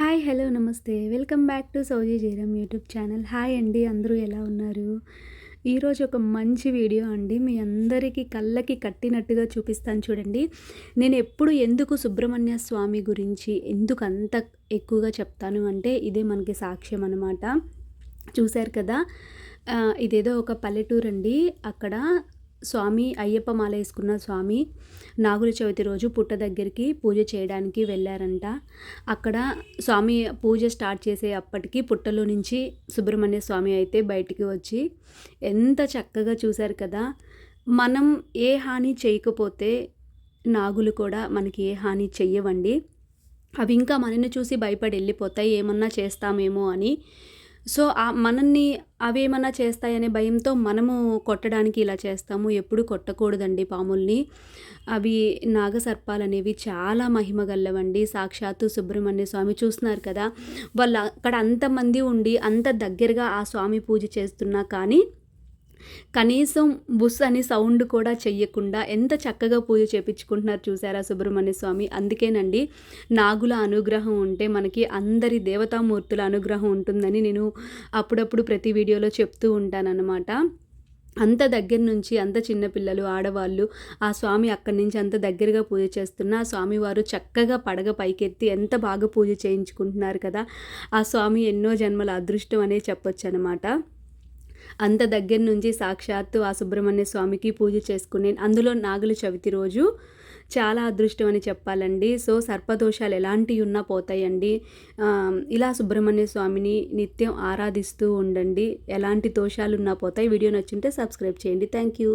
Hi hello నమస్తే. Welcome back to Souji Jayaram YouTube channel. Hi అండి అందరూ ఎలా ఉన్నారు? ఈరోజు ఒక మంచి వీడియో అండి. మీ అందరికీ కళ్ళకి కట్టినట్టుగా చూపిస్తాను చూడండి. నేను ఎప్పుడు ఎందుకు సుబ్రహ్మణ్య స్వామి గురించి ఎందుకు అంత ఎక్కువగా చెప్తాను అంటే ఇదే మనకి సాక్ష్యం అనమాట చూశారు కదా? ఇదేదో ఒక పల్లెటూరు అండి అక్కడ స్వామి అయ్యప్ప మాల వేసుకున్న స్వామి నాగుల చవితి రోజు పుట్ట దగ్గరికి పూజ చేయడానికి వెళ్ళారంట. అక్కడ స్వామి పూజ స్టార్ట్ చేసే అప్పటికి పుట్టలో నుంచి సుబ్రహ్మణ్య స్వామి అయితే బయటికి వచ్చి ఎంత చక్కగా చూశారు కదా! మనం ఏ హాని చేయకపోతే నాగులు కూడా మనకి ఏ హాని చెయ్యవండి. అవి ఇంకా మనని చూసి భయపడి వెళ్ళిపోతాయి. ఏమన్నా చేస్తామేమో అని సో ఆ మనల్ని అవి చేస్తాయనే భయంతో మనము కొట్టడానికి ఇలా చేస్తాము. ఎప్పుడు కొట్టకూడదండి పాముల్ని. అవి నాగసర్పాలు అనేవి చాలా మహిమ గల్లవండి సాక్షాత్తు సుబ్రహ్మణ్య స్వామి చూస్తున్నారు కదా. వాళ్ళు అక్కడ అంతమంది ఉండి అంత దగ్గరగా ఆ స్వామి పూజ చేస్తున్నా కానీ కనీసం బుస్ అని సౌండ్ కూడా చెయ్యకుండా ఎంత చక్కగా పూజ చేపించుకుంటున్నారు చూసారా సుబ్రహ్మణ్య స్వామి? అందుకేనండి నాగుల అనుగ్రహం ఉంటే మనకి అందరి దేవతామూర్తుల అనుగ్రహం ఉంటుందని నేను అప్పుడప్పుడు ప్రతి వీడియోలో చెప్తూ ఉంటానన్నమాట. అంత దగ్గర నుంచి అంత చిన్నపిల్లలు ఆడవాళ్ళు ఆ స్వామి అక్కడి నుంచి అంత దగ్గరగా పూజ చేస్తున్న ఆ స్వామివారు చక్కగా పడగ పైకెత్తి ఎంత బాగా పూజ చేయించుకుంటున్నారు కదా ఆ స్వామి ఎన్నో జన్మల అదృష్టం అనే చెప్పొచ్చు అనమాట అంత దగ్గర నుంచి సాక్షాత్తు ఆ సుబ్రహ్మణ్య స్వామికి పూజ చేసుకునే అందులో నాగుల చవితి రోజు చాలా అదృష్టం అని చెప్పాలండి. సో సర్పదోషాలు ఎలాంటివి ఉన్నా పోతాయండి. ఇలా సుబ్రహ్మణ్య స్వామిని నిత్యం ఆరాధిస్తూ ఉండండి. ఎలాంటి దోషాలు ఉన్నా పోతాయి. వీడియో నచ్చుంటే సబ్స్క్రైబ్ చేయండి. Thank you.